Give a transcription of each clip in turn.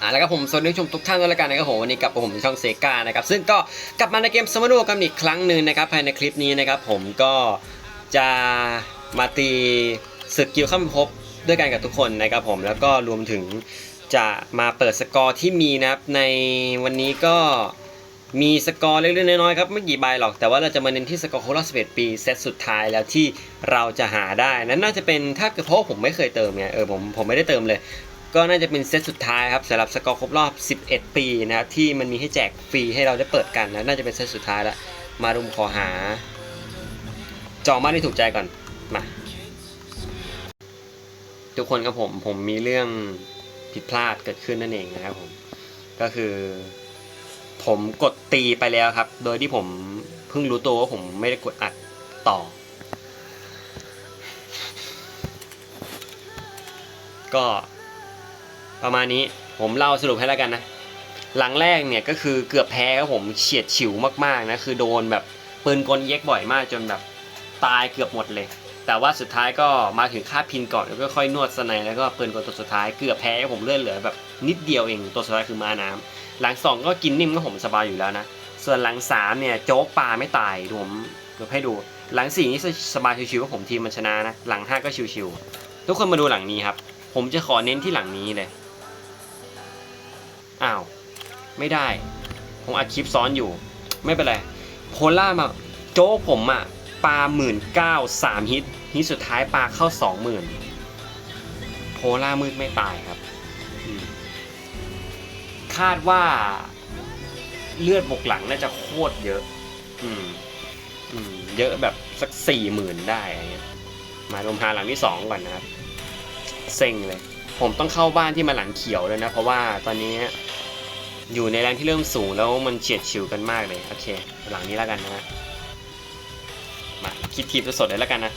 อ่าแล้วก็ผมสวัสดีชมทุกท่านด้วยละกันนะครับผมวันนี้กับผมช่องเซกานะครับซึ่งก็กลับมาในเกมสมาร์กันอีกครั้งหนึ่งนะครับภายในคลิปนี้นะครับผมก็จะมาตีศึกกิลข้ามภพด้วยกันกับทุกคนนะครับผมแล้วก็รวมถึงจะมาเปิดสกอร์ที่มีนะครับในวันนี้ก็มีสกอร์เล็กๆน้อยๆครับไม่กี่ใบหรอกแต่ว่าเราจะมาเน้นที่สกอร์ครบรอบ11 ปีเซตสุดท้ายแล้วที่เราจะหาได้นั้นน่าจะเป็นถ้าเกิดเพราะผมไม่เคยเติมไงเออผมผมไม่ได้เติมเลย ก็น่าจะเป็นเซตสุดท้ายครับสำหรับสกอร์ครบรอบ 11 ปีนะครับที่มันมีให้แจกฟรีให้เราได้เปิดกันนะน่าจะเป็นเซตสุดท้ายแล้วมารุมขอหา จองมากที่ถูกใจก่อนมาทุกคนครับผมผมมีเรื่องผิดพลาดเกิดขึ้นนั่นเองนะครับผมก็คือ ผมกดตีไปแล้วครับ โดยที่ผมเพิ่งรู้ตัวว่าผมไม่ได้กดอัดต่อ ก็ ประมาณนี้ผมเล่าสรุปให้แล้วกันนะ หลังแรกเนี่ยก็คือเกือบแพ้ครับผมเฉียดฉิวมากๆนะคือโดนแบบปืนกลเย็กบ่อยมากจนแบบตายเกือบหมดเลย แต่ว่าสุดท้ายก็มาถึงค่าพินก่อนแล้วก็ค่อยนวดสไนแล้วก็ปืนกลตัวสุดท้ายเกือบแพ้ครับผมเลื่อนเหลือแบบนิดเดียวเองตัวสุดท้ายคือมาน้ำหลังสองก็กินนิ่มก็ผมสบายอยู่แล้วนะส่วนหลังสามเนี่ยโจ๊กปลาไม่ตายดูผมเดี๋ยวให้ดู หลังสี่นี่สบายชิวๆว่าผมทีมมันชนะนะหลังห้าก็ชิวๆทุกคนมาดูหลังนี้ครับผมจะขอเน้นที่หลังนี้เลย อ้าว ไม่ได้ ผมอัดคลิปซ้อนอยู่ ไม่เป็นไร โพล่ามาโจ๊กผมอะปลาหมื่นเก้าสามฮิตฮิตสุดท้ายปลาเข้าสองหมื่นโพล่ามืดไม่ตายครับ คาดว่าเลือดบกหลังน่าจะโคตรเยอะ อืม อืม เยอะแบบสักสี่หมื่นได้อะไรเงี้ย มาลงหาหลังที่สองก่อนนะครับ เซ็งเลย ผมต้องเข้าบ้านที่มาหลังเขียวเลยนะ เพราะว่าตอนนี้อยู่ในแรงที่เริ่มสูงแล้วมันเฉียดฉิวกันมากเลย โอเค หลังนี้แล้วกันนะมาคิดทีมสดๆเลยแล้วกันนะ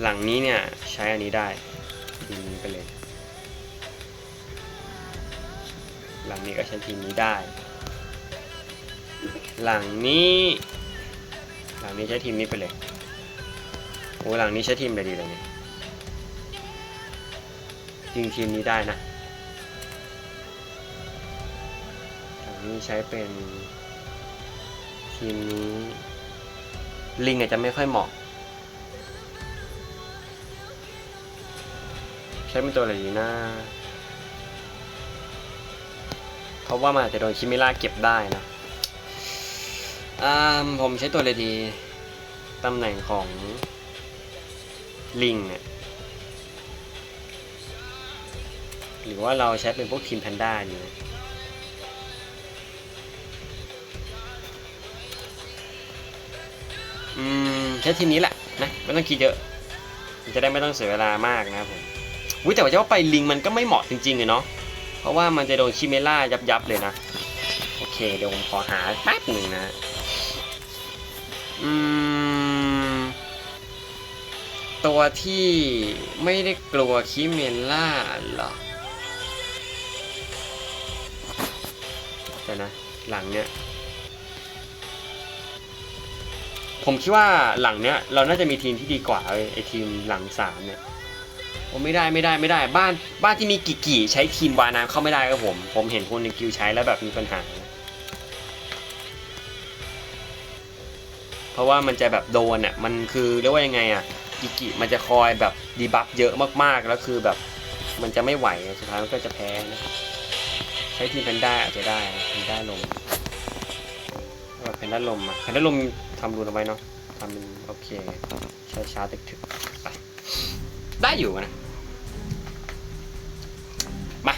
หลังนี้เนี่ยใช้อันนี้ได้ทีมนี้ไปเลย หลังนี้ก็ใช้ทีมนี้ได้ หลังนี้ หลังนี้ใช้ทีมนี้ไปเลยโอ้หลังนี้ใช้ทีมอะไรดีเลยเนี่ยจริงทีมนี้ได้นะหลังนี้ใช้เป็นทีมนี้ ลิงอาจจะไม่ค่อยเหมาะ ใช้เป็นตัวอะไรดีนะเพราะว่ามันอาจจะโดนคิมิล่าเก็บได้นะ ผมใช้ตัวอะไรดี ตำแหน่งของลิงเนี่ยหรือว่าเราใช้เป็นพวกทีมแพนด้าดีนะอืมใช้ทีมนี้แหละนะไม่ต้องคิดเยอะจะได้ไม่ต้องเสียเวลามากนะผมวิแต่ว่าจะว่าไปลิงมันก็ไม่เหมาะจริงๆเลยเนาะเพราะว่ามันจะโดนชิเมล่ายับๆเลยนะ โอเค เดี๋ยวผมขอหาแป๊บหนึ่งนะ อืม ตัวที่ไม่ได้กลัวคิเมล่าหรอแต่นะ หลังเนี้ย ผมคิดว่าหลังเนี้ย เราน่าจะมีทีมที่ดีกว่าเลยไอทีมหลังสามเนี่ยโอ้ไม่ได้ไม่ได้ไม่ได้ บ้านบ้านที่มีกี่กี่ใช้ทีมวาน้ำเข้าไม่ได้ครับผม ผมเห็นคนในกิวใช้แล้วแบบมีปัญหา ราะว่ามันจะแบบโดนอะมันคือเรียกว่ายังไงอะกิกิมันจะคอยแบบดีบัฟเยอะมากๆแล้วคือแบบมันจะไม่ไหวสุดท้ายมันก็จะแพ้นะใช้ทีมแพนด้าอาจจะได้แพนด้าลมแพนด้าลมอะแพนด้าลมทำรูนเอาไว้เนาะทำเป็นโอเคช้าช้าๆตึกถึกๆไปได้อยู่นะมา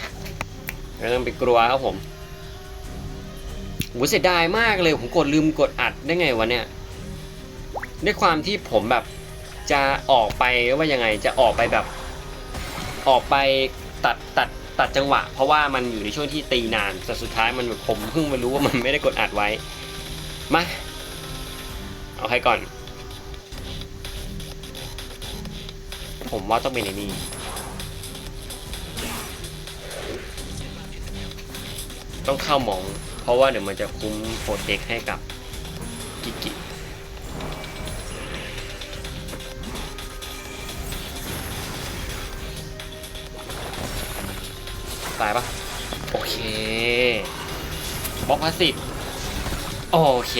เริ่มไปกลัวครับผมโหเสียดายมากเลยผมกดลืมกดอัดได้ไงวะเนี่ย ด้วยความที่ผมแบบจะออกไปว่ายังไงจะออกไปแบบ ออกไปตัดตัดตัดจังหวะ เพราะว่ามันอยู่ในช่วงที่ตีนานแต่สุดท้ายมันแบบผมเพิ่งมารู้ว่ามันไม่ได้กดอัดไว้มาเอาให้ก่อน ผมว่าต้องเป็นในนี่ต้องเข้าหมอง เพราะว่าเดี๋ยวมันจะคุ้มโปรเทคให้กับกิกิายปะโอเคบล็อกพลาสซีฟโอเค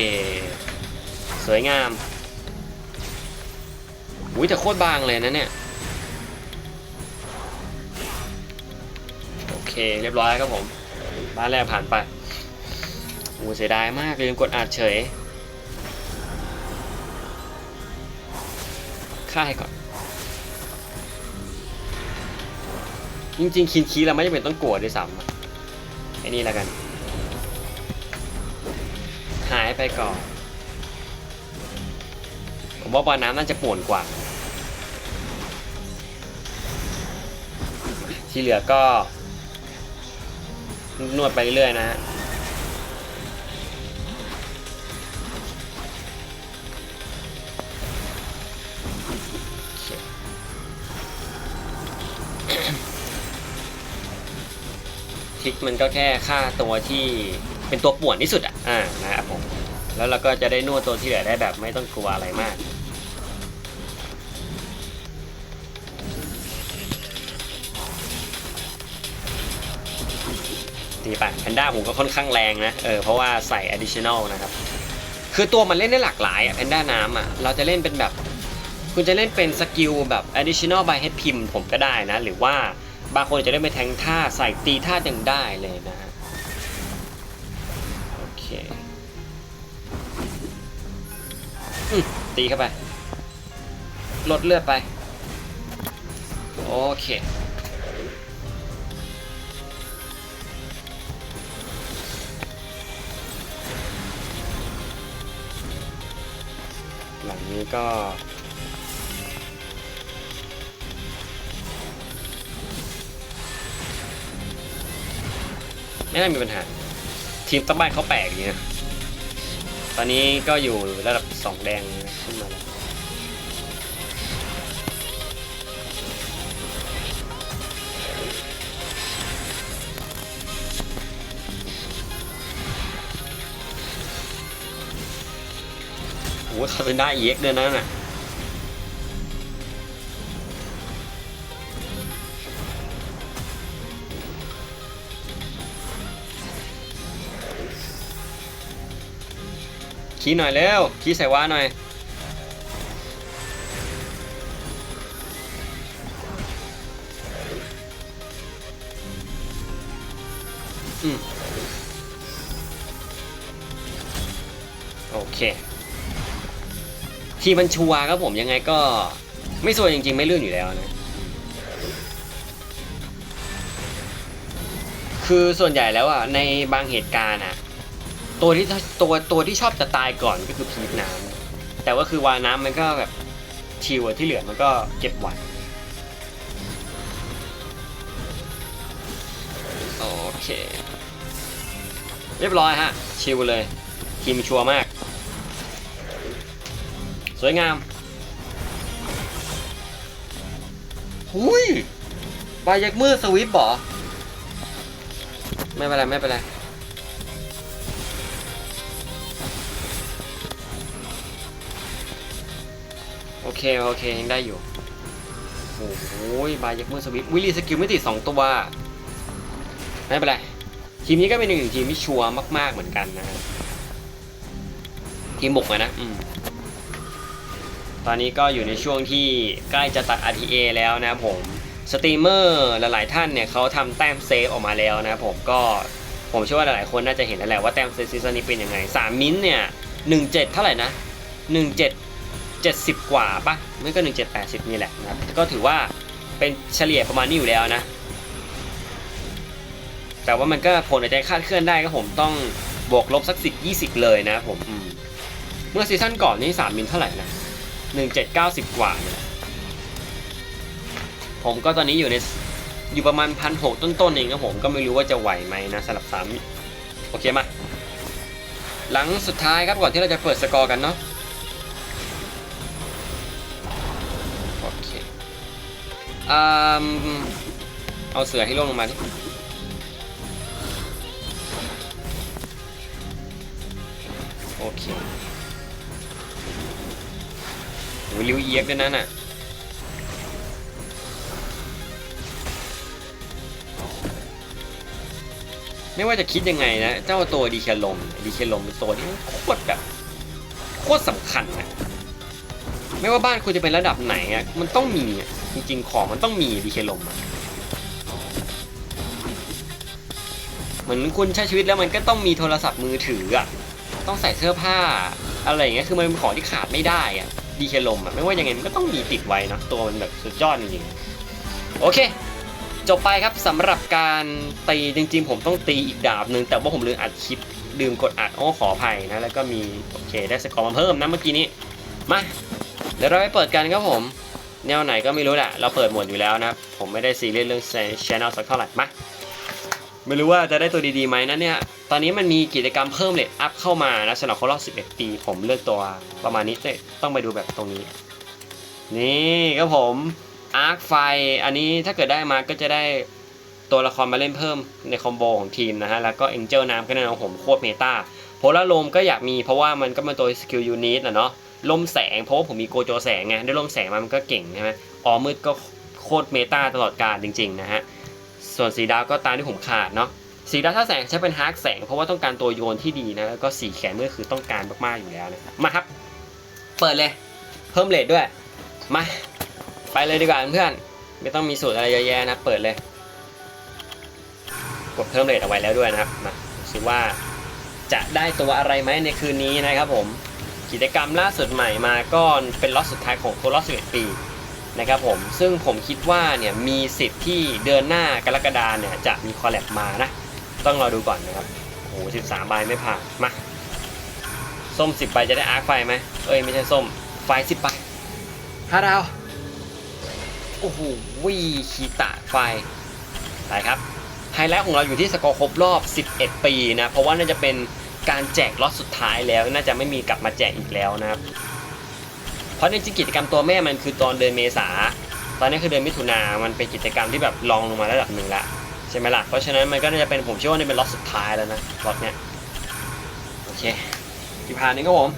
สวยงามอุ้ยแต่โคตรบางเลยนะเนี่ย โอเค เรียบร้อยครับผม บ้านแรกผ่านไปโอ้เสียดายมากลืมกดอัดเฉยค่ายก่อน จริงๆคินคีเราไม่จำเป็นต้องกลัวด้วยซ้ำไอ้นี่แล้วกัน หายไปก่อน ผมว่าบอลน้ำน่าจะป่วนกว่า ที่เหลือก็ นวดไปเรื่อยนะฮะิกมันก็แค่ค่าตัวที่เป็นตัวป่วนที่สุดอะอ่านะครับผมแล้วเราก็จะได้นวดตัวที่เหลือได้แบบไม่ต้องกลัวอะไรมากตีไปแพนด้าผมก็ค่อนข้างแรงนะเออเพราะว่าใส่ additional นะครับ คือตัวมันเล่นได้หลากหลายอะแพนด้าน้ำอะเราจะเล่นเป็นแบบ คุณจะเล่นเป็นสกิลแบบ additional by head พิมผมก็ได้นะ หรือว่า บางคนจะได้ไปแทงท่าใส่ตีท่ายังได้เลยนะฮะโอเคอตีเข้าไปลดเลือดไป โอเคหลังนี้ก็ ไม่น่ามีปัญหา ทีมตั้งบ้านเขาแปลกอย่างเงี้ยตอนนี้ก็อยู่ระดับสองแดงขึ้นมาแล้วโอ้โหคาเป็นได้เอ็กด้วยนะน่ะ ขี้หน่อยเร็วขี้ใส่ว้าหน่อย อืมโอเค ทีมมันชัวร์ครับผมยังไงก็ไม่สวยจริง ๆ ไม่เลื่อนอยู่แล้วนะ คือส่วนใหญ่แล้วอะในบางเหตุการณ์อะ ตัวที่ตัวตัวที่ชอบจะตายก่อนก็คือพีทน้ำแต่ว่าคือวาน้ำมันก็แบบชิวที่เหลือมันก็เก็บไว้โอเค เรียบร้อยฮะ ชิวเลย ทีมชัวร์มาก สวยงามหุยบายักมือสวิปบอไม่เป็นไร ไม่เป็นไร โอเค โอเค ยังได้อยู่ โอ้โหบายักมือสวิปวิลลี่สกิลไม่ติดสองตัว ไม่เป็นไร ทีมนี้ก็เป็นหนึ่งทีมที่ชัวร์มาก ๆ เหมือนกันนะ ทีมบุกนะอืมตอนนี้ก็อยู่ในช่วงที่ใกล้จะตัด RTA แล้วนะครับผม สตรีมเมอร์หลาย ๆ ท่านเนี่ยเขาทำแต้มเซฟออกมาแล้วนะครับผมก็ผมเชื่อว่าหลายๆคนน่าจะเห็นแล้วแหละว่าแต้มเซฟซีซั่นนี้เป็นยังไง 3 มิ้นเนี่ย 17 เท่าไหร่นะ 17 70 กว่าปะไม่ก็ 17 80 นี่แหละนะครับ ก็ถือว่าเป็นเฉลี่ยประมาณนี้อยู่แล้วนะ แต่ว่ามันก็ผลอาจจะคาดเคลื่อนได้ก็ผมต้องบวกลบสัก 10 20 เลยนะผมเมื่อซีซั่นก่อนนี่3มินเท่าไหร่นะ1790 กว่าเนี่ยผมก็ตอนนี้อยู่ในอยู่ประมาณพันหต้นๆเองครับผมก็ไม่รู้ว่าจะไหวไหมนะสำหรับสามโอเคมา หลังสุดท้ายครับก่อนที่เราจะเปิดสกอร์กันเนาะ อืมเอาเสือให้ล่วงลงมาดิโอเคโอ้ยริวเอียกด้วยนั่นน่ะไม่ว่าจะคิดยังไงนะ เจ้าตัวดีเคลมดีเคลมเป็นตัวที่โคตรแบบโคตรสำคัญนะไม่ว่าบ้านคุณจะเป็นระดับไหนอะมันต้องมีอะ จริงๆ ของมันต้องมีดีเคลมอะเหมือนคุณใช้ชีวิตแล้วมันก็ต้องมีโทรศัพท์มือถืออะต้องใส่เสื้อผ้าอะไรอย่างเงี้ยคือมันเป็นของที่ขาดไม่ได้อะดีเคลมอะไม่ว่ายังไงมันก็ต้องมีติดไว้นะตัวมันแบบสุดยอดจริงๆโอเค จบไปครับสำหรับการตีจริง ๆ ผมต้องตีอีกดาบหนึ่งแต่ว่าผมลืมอัดคลิปลืมกดอัดอ้อขออภัยนะแล้วก็มีโอเคได้สกอร์มาเพิ่มนะเมื่อกี้นี้มาเดี๋ยวเราไปเปิดกันครับผม แนวไหนก็ไม่รู้แหละ เราเปิดหมดอยู่แล้วนะ ผมไม่ได้ซีเรียสเรื่องชแนลสักเท่าไหร่มาไม่รู้ว่าจะได้ตัวดีๆไหมนะเนี่ย ตอนนี้มันมีกิจกรรมเพิ่มเลทอัพเข้ามานะสำหรับครบรอบ11 ปี ผมเลือกตัวประมาณนี้เลยต้องไปดูแบบตรงนี้ นี่ครับผมอาร์คไฟ อันนี้ถ้าเกิดได้มาก็จะได้ตัวละครมาเล่นเพิ่มในคอมโบของทีมนะฮะ แล้วก็เอ็นเจลน้ำก็แน่นอนผมโคตรเมตาโพลารลมก็อยากมีเพราะว่ามันก็เป็นตัวสกิลยูนิตนะเนาะ ลมแสงเพราะว่าผมมีโกโจแสงไงได้ลมแสงมามันก็เก่งใช่ไหมออมืดก็โคตรเมตาตลอดกาลจริงๆนะฮะส่วนสีดาวก็ตามที่ผมขาดเนาะสีดาวถ้าแสงใช้เป็นฮาร์กแสง เพราะว่าต้องการตัวโยนที่ดีนะแล้วก็สีแขนเมื่อคือต้องการมากๆอยู่แล้วนะมาครับ เปิดเลยเพิ่มเลทด้วยมาไปเลยดีกว่าเพื่อนไม่ต้องมีสูตรอะไรเยอะแยะนะเปิดเลยกดเพิ่มเรทเอาไว้แล้วด้วยนะครับมาดูสิว่าจะได้ตัวอะไรไหมในคืนนี้นะครับผม กิจกรรมล่าสุดใหม่มาก็เป็นล็อตสุดท้ายของโคลอส11 ปีนะครับผมซึ่งผมคิดว่าเนี่ยมีสิทธิ์ที่เดือนหน้ากรกฎาเนี่ยจะมีคอลแลบมานะ ต้องรอดูก่อนนะครับโอ้โห13ใบไม่ผ่านมาส้ม 10ใบจะได้อาร์คไฟไหมเอ้ยไม่ใช่ส้มไฟ10ใบห้าดาวโอ้โหวีคีตะไฟไปครับไฮไลท์ของเราอยู่ที่สกอร์ครบรอบ 11 ปีนะ เพราะว่าน่าจะเป็น การแจกล็อตสุดท้ายแล้วน่าจะไม่มีกลับมาแจกอีกแล้วนะครับ เพราะในจิกิจกรรมตัวแม่มันคือตอนเดือนเมษา ตอนนี้คือเดือนมิถุนา มันเป็นกิจกรรมที่แบบลองลงมาระดับหนึ่งละใช่ไหมล่ะ เพราะฉะนั้นมันก็น่าจะเป็นผมเชื่อว่านี่เป็นล็อตสุดท้ายแล้วนะล็อตเนี้ยโอเคกี่พานนี้ก็ผม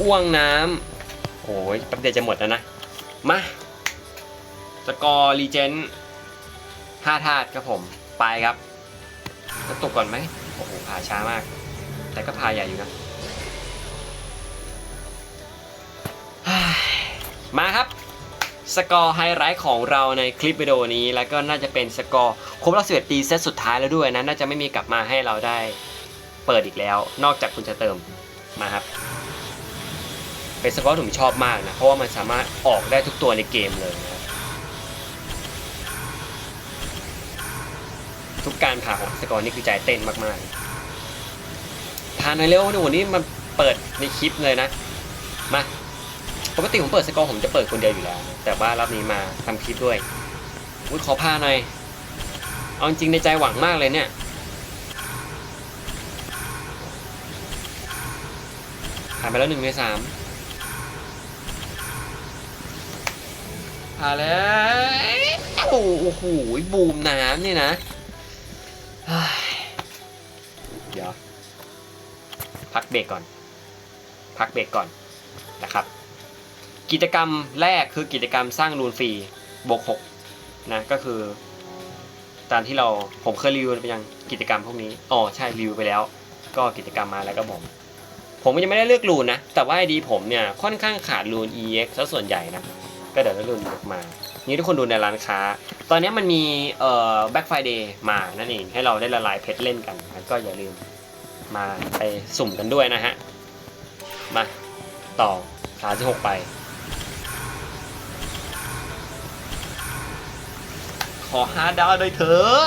อ้วงน้ำโอ้ยแป๊บเดียวจะหมดแล้วนะ มาสกอร์รีเจนห้าธาตุครับผม ไปครับกระตุกก่อนไหม อ้โหผ่าช้ามาก แต่ก็ผ่าใหญ่อยู่นะมาครับ สกอร์ไฮไลท์ของเราในคลิปวิดีโอนี้ แล้วก็น่าจะเป็นสกอร์ครบรอบ11ปีเซตสุดท้ายแล้วด้วยนะ น่าจะไม่มีกลับมาให้เราได้เปิดอีกแล้ว นอกจากคุณจะเติมมาครับ เป็นสกอร์ที่ผมชอบมากนะ เพราะว่ามันสามารถออกได้ทุกตัวในเกมเลยนะ ทุกการผ่าของสกอร์นี่คือใจเต้นมากๆผ่านหน่อยเร็วหนูนี่มันเปิดในคลิปเลยนะ มา ปกติผมเปิดสกอร์ผมจะเปิดคนเดียวอยู่แล้ว แต่ว่ารอบนี้มาทำคลิปด้วยอุ้ยขอพาหน่อย เอาจริงในใจหวังมากเลยเนี่ย ผ่านไปแล้วหนึ่งในสามผ่านแล้ว โอ้โห บูมน้ำนี่นะ พักเบรกก่อน พักเบรกก่อนนะครับ กิจกรรมแรกคือกิจกรรมสร้างรูนฟรีบวกหกนะก็คือ ตามที่เราผมเคยรีวิวไปยังกิจกรรมพวกนี้อ๋อใช่รีวิวไปแล้ว ก็กิจกรรมมาแล้วก็ผมผมก็ยังไม่ได้เลือกรูนนะ แต่ว่าไอดีผมเนี่ยค่อนข้างขาดรูน EX ซะส่วนใหญ่นะ ก็เดี๋ยวจะรูนยกมา นี่ทุกคนดูในร้านค้า ตอนนี้มันมีเอ่อ Black Friday มานั่นเองให้เราได้ละลายเพชรเล่นกัน ก็อย่าลืม มาไปสุ่มกันด้วยนะฮะ มาต่อขาที่หกไป ขอห้าดาวเลยเถอะ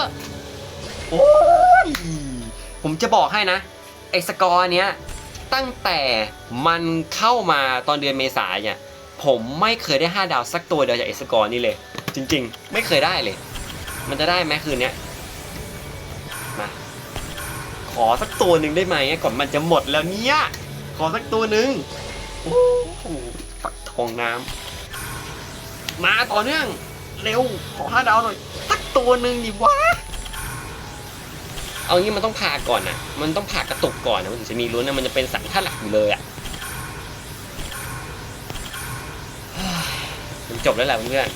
โอ้ยผมจะบอกให้นะไอ้สกอร์เนี้ยตั้งแต่มันเข้ามาตอนเดือนเมษายนเนี่ยผมไม่เคยได้ 5 ดาวสักตัวเดียวจากไอ้สกอร์นี่เลย จริง ๆ ไม่เคยได้เลย มันจะได้ไหมคืนเนี้ย ขอสักตัวหนึ่งได้ไหมก่อนมันจะหมดแล้วเนี่ย ขอสักตัวหนึ่งโอ้โหปักทองน้ำมาต่อเนื่อง เร็ว ขอห้าดาวหน่อย สักตัวหนึ่งดิวะ เอางี้มันต้องผ่าก่อนนะมันต้องผ่ากระตุกก่อนนะมันถึงจะมีลุ้นนะมันจะเป็นสังท่าหลักอยู่เลยอะ่ะมันจบแล้วแหละเพื่อน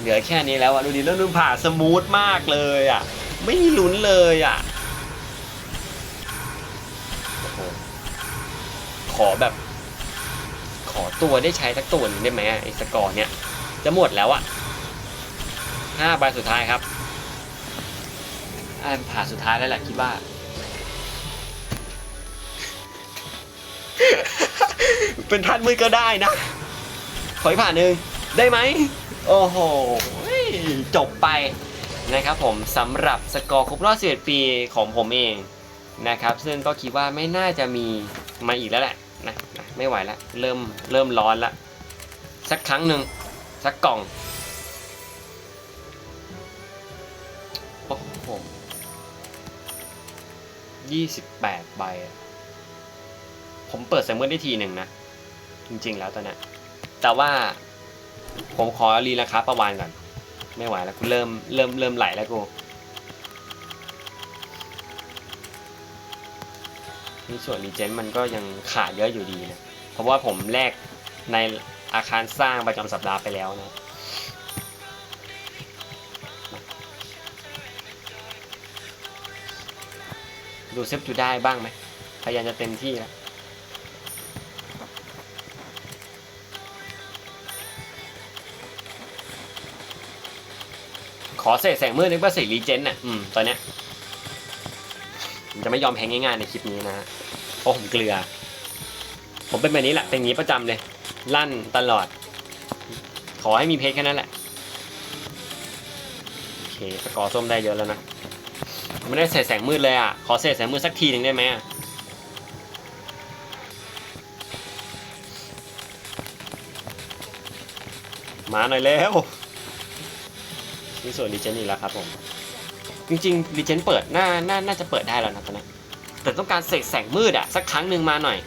เหลือแค่นี้แล้วอะดูดิเรื่องนุ่นผ่าสมูทมากเลยอะ่ะ ไม่มีลุ้นเลยอะโอ้โห ขอแบบ ขอตัวได้ใช้สักตัวนึงได้ไหมไอ้สกอร์เนี่ย จะหมดแล้วอะห้าใบสุดท้ายครับอันผ่าสุดท้ายแล้วแหละคิดว่า เป็นท่านมือก็ได้นะ ขออีกผ่านหนึ่งได้ไหม โอ้โห จบไปนะครับผมสำหรับสกอร์ครบรอบ11ปีของผมเองนะครับ ซึ่งก็คิดว่าไม่น่าจะมีมาอีกแล้วแหละ ไม่ไหวแล้วเริ่มเริ่มร้อนแล้วสักครั้งหนึ่งสักกล่องโอ้โหยี่สิบแปดใบผมเปิดแซมเมอร์ได้ทีหนึ่งนะ จริงๆแล้วตอนนี้แต่ว่าผมขอรีราคาประวานก่อน ไม่ไหวแล้วกูเริ่มเริ่มเริ่มไหลแล้วกูนี่ส่วนรีเจนมันก็ยังขาดเยอะอยู่ดีนะ เพราะว่าผมแลกในอาคารสร้างประจำสัปดาห์ไปแล้วนะดูเซฟจูได้บ้างไหมพยายามจะเต็มที่แล้วขอเศษแสงมืดนึกว่าเศษรีเจนน่ะ อืม ตอนเนี้ยผมจะไม่ยอมแพ้ง่ายๆในคลิปนี้นะฮะเพราะผมเกลือ ผมเป็นแบบนี้แหละเป็นอย่างนี้ประจำเลย ลั่นตลอด ขอให้มีเพชรแค่นั้นแหละโอเคสกอร์ส้มได้เยอะแล้วนะไม่ได้เศษแสงมืดเลยอะขอเศษแสงมืดสักทีหนึ่งได้ไหมมาหน่อยแล้วนี่ส่วนรีเจนอีกแล้วครับผม จริงๆรีเจนเปิดน่าน่าน่าจะเปิดได้แล้วนะตอนนี้แต่ต้องการเสกแสงมืดอะสักครั้งหนึ่งมาหน่อย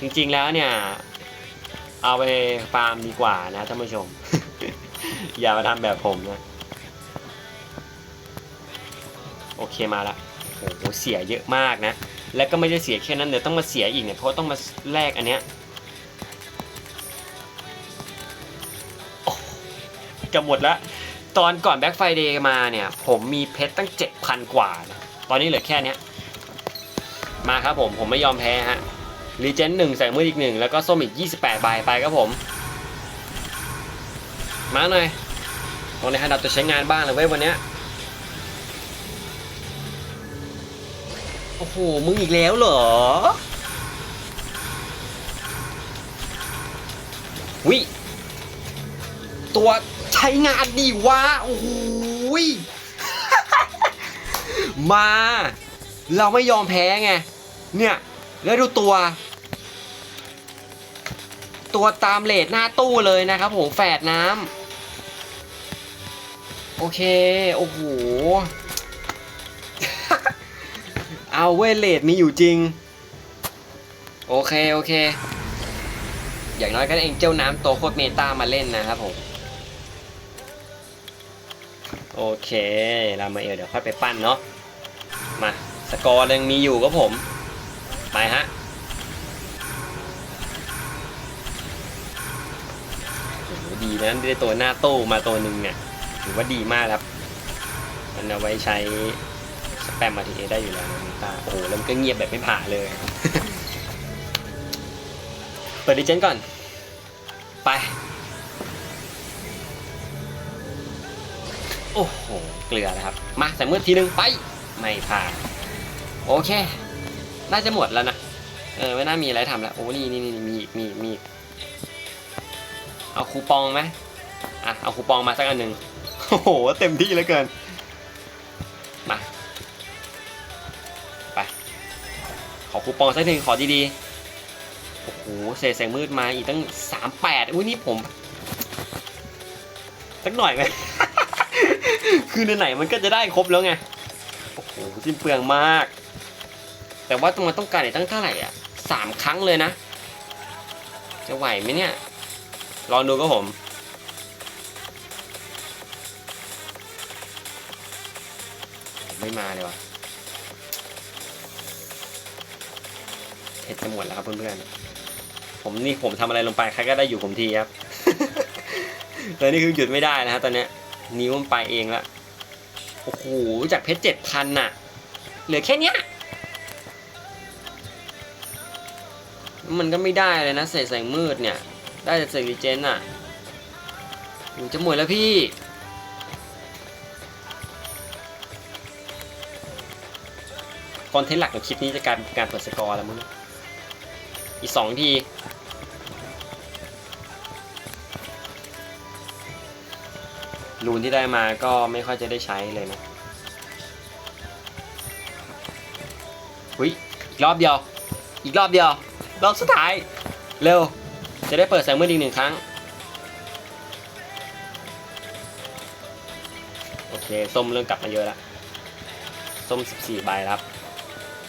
จริงๆแล้วเนี่ย เอาไปฟาร์มดีกว่านะท่านผู้ชม อย่ามาทำแบบผมนะ โอเคมาละโอ้โหเสียเยอะมากนะ แล้วก็ไม่ได้เสียแค่นั้นเดี๋ยวต้องมาเสียอีกเนี่ยเพราะต้องมาแลกอันเนี้ยโอ้เกับหมดล้วตอนก่อนแบ็คไฟเดย์มาเนี่ย ผมมีเพชรตั้ง 7,000 กว่านะตอนนี้เหลือแค่เนี้ยมาครับผมผมไม่ยอมแพ้ฮะ รีเจนหนึ่งใส่มืออีกหนึ่งแล้วก็ส้มอีก 28 ใบไปครับผม มาหน่อยตรงนี้ฮะเราจะใช้งานบ้างเลยเว้ยวันเนี้ยโอ้โห มึงอีกแล้วเหรอ วิ ตัวใช้งานดีวะ โอ้โหยมา เราไม่ยอมแพ้ไง เนี่ย แล้วดูตัว ตัวตามเลทหน้าตู้เลยนะครับผมแฝดน้ำโอเค โอ้โห เอาเวเลดมีอยู่จริง โอเค โอเค อย่างน้อยก็เองเจ้าน้ำโตโคตรเมตามาเล่นนะครับผม โอเครามาเอลเดี๋ยวค่อยไปปั้นเนาะมาสกอร์ยังมีอยู่ก็ผม ไปฮะ ดีนะได้ตัวหน้าโต้มาตัวหนึ่งเนี่ยถือว่าดีมากครับ มันเอาไว้ใช้สแปมมาทีเอได้อยู่แล้วนะตาโอ้โหแล้วมันก็เงียบแบบไม่ผ่าเลยเปิดดิเจนก่อน ไป โอ้โห เกลือนะครับ มาใส่มือทีนึงไป ไม่ผ่านโอเค น่าจะหมดแล้วนะ เออ ไม่น่ามีอะไรทำแล้ว โอ้นี่นี่นี่มีมีมี เอาคูปองไหมอะเอาคูปองมาสักอันหนึ่งโอ้โห เต็มที่เหลือเกิน มา ไป ขอคูปองสักทีขอดีๆ โอ้โห เศษแสงมืดมาอีกตั้งสามแปดอุ้ยนี่ผมสักหน่อยไหม คือไหนๆมันก็จะได้ครบแล้วไง โอ้โหสิ้นเปลืองมาก แต่ว่าต้องมาต้องการอีกตั้งเท่าไหร่อะสามครั้งเลยนะ จะไหวไหมเนี่ย ลองดูก็ผม ไม่มาเลยวะเพชรจะหมดแล้วครับเพื่อนๆ ผมนี่ผมทำอะไรลงไปใครก็ได้อยู่ผมทีครับแตอนนี้คือหยุดไม่ได้นะฮะตอนนี้นิ้วมันไปเองล้วโอ้โหจากเพชรเจ็ดพันน่ะ เหลือแค่เนี้ยมันก็ไม่ได้เลยนะเศษแสงมืดเนี่ย ได้แต่เศษรีเจนอะหนูจะหมดแล้วพี่คอนเทนต์หลักของคลิปนี้จะกลารการเปิดสกอร์แล้วมั้งอีกสองทีรูนที่ได้มาก็ไม่ค่อยจะได้ใช้เลยนะหุยอีกรอบเดียว อีกรอบเดียว รอบสุดท้าย เร็ว จะได้เปิดแสงมืดอีกหนึ่งครั้ง โอเค ส้มเริ่มกลับมาเยอะแล้ว ส้ม 14 ใบครับ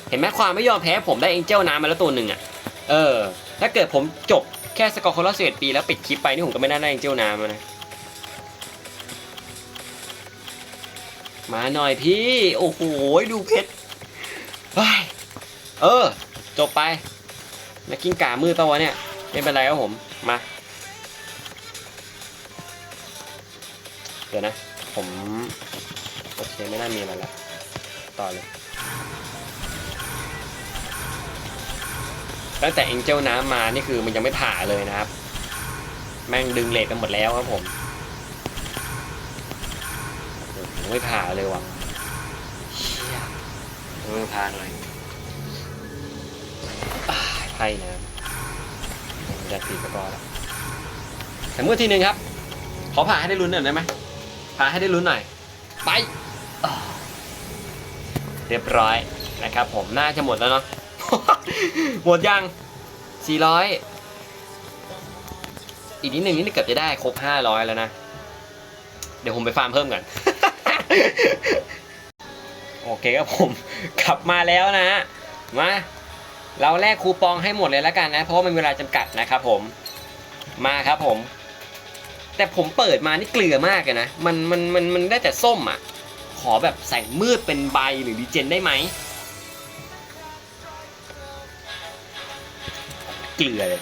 เห็นไหมความไม่ยอมแพ้ผมได้เอ็นเจลน้ำมาแล้วตัวหนึ่งอะ เออ ถ้าเกิดผมจบแค่สกอร์คนละสิบเอ็ดปีแล้วปิดคลิปไปนี่ผมก็ไม่น่าได้เอ็นเจลน้ำนะ มาหน่อยพี่ โอ้โห ดูเพชรเฮ้ยเออ จบไปนักกิ้งก่ามือตัวเนี่ย ไม่เป็นไรครับผม มา เดี๋ยวนะ ผม โอเค ไม่น่ามีอะไรแล้วต่อเลย ตั้งแต่เอ็งเจลน้ำมา นี่คือมันยังไม่ผ่าเลยนะครับ แม่งดึงเลทกันหมดแล้วครับผมยังไม่ผ่าเลยว่ะเชี่ยยังไม่ผ่าหน่อยอ้ายไพ่นะผม จะตีสกอร์แล้วแต่เมื่อทีหนึ่งครับ ขอผ่าให้ได้ลุ้นหน่อยได้ไหมผ่าให้ได้ลุ้นหน่อย ไป เรียบร้อยนะครับ ผมน่าจะหมดแล้วเนาะ หมดยัง 400 อีกนิดหนึ่งนี่เกือบจะได้ครบ 500 แล้วนะ เดี๋ยวผมไปฟาร์มเพิ่มก่อน โอเคครับผม กลับมาแล้วนะ มา เราแลกคูปองให้หมดเลยแล้วกันนะ เพราะว่ามันเวลาจำกัดนะครับผมมาครับผม แต่ผมเปิดมานี่เกลือมากเลยนะ มันมันมันมันได้แต่ส้มอะ ขอแบบแสงมืดเป็นใบหรือดีเจนได้ไหมเกลือเลย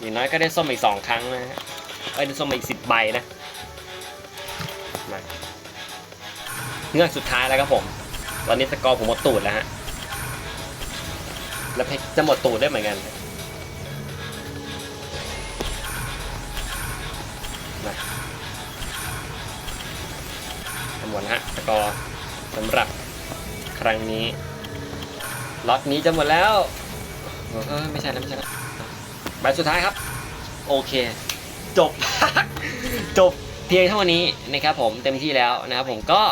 อย่างน้อยก็ได้ส้มอีกสองครั้งนะฮะเอ้ยได้ส้มอีกสิบใบนะมาเงื่อนสุดท้ายแล้วครับผม ตอนนี้สกอร์ผมหมดตูดแล้วฮะ แล้วเพชรจะหมดตูดได้เหมือนกันมาทั้งหมดนะฮะกอสำหรับครั้งนี้ล็อตนี้จะหมดแล้วเออไม่ใช่แล้วไม่ใช่แล้วใบสุดท้ายครับ โอเค จบ จบเพียงเท่านี้นะครับผมเต็มที่แล้วนะครับผมก็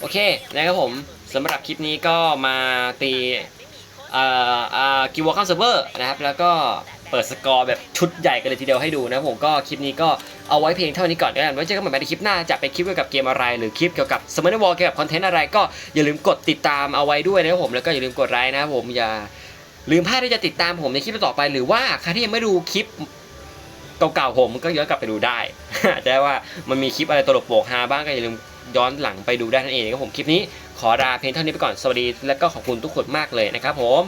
โอเคนะครับผมสำหรับคลิปนี้ก็มาตี อ่าอ่ากิวอลคัมเซิร์ฟเวอร์นะครับแล้วก็เปิดสกอร์แบบชุดใหญ่กันเลยทีเดียวให้ดูนะผมก็คลิปนี้ก็เอาไว้เพียงเท่านี้ก่อนกันไว้เจอกันใหม่ในคลิปหน้าจะเป็นคลิปเกี่ยวกับเกมอะไร หรือคลิปเกี่ยวกับสมั r วอลเกี่ยวกับคอนเทนต์อะไรก็อย่าลืมกดติดตามเอาไว้ด้วยนะครับผมแล้วก็อย่าลืมกดไลค์นะครับผมอย่าลืมพลาดที่จะติดตามผมในคลิปต่อไป หรือว่าใครที่ยังไม่ดูคลิปเก่าๆผมก็ย้อนกลับไปดูได้อาจจะว่ามันมีคลิปอะไรตลกโปกฮาบ้างก็อย่าลืมย้อนหลังไปดูได้นั่นเองนะครับผมคลิปนี้ ขอลาเพียงเท่านี้ไปก่อนสวัสดีและก็ขอบคุณทุกคนมากเลยนะครับผม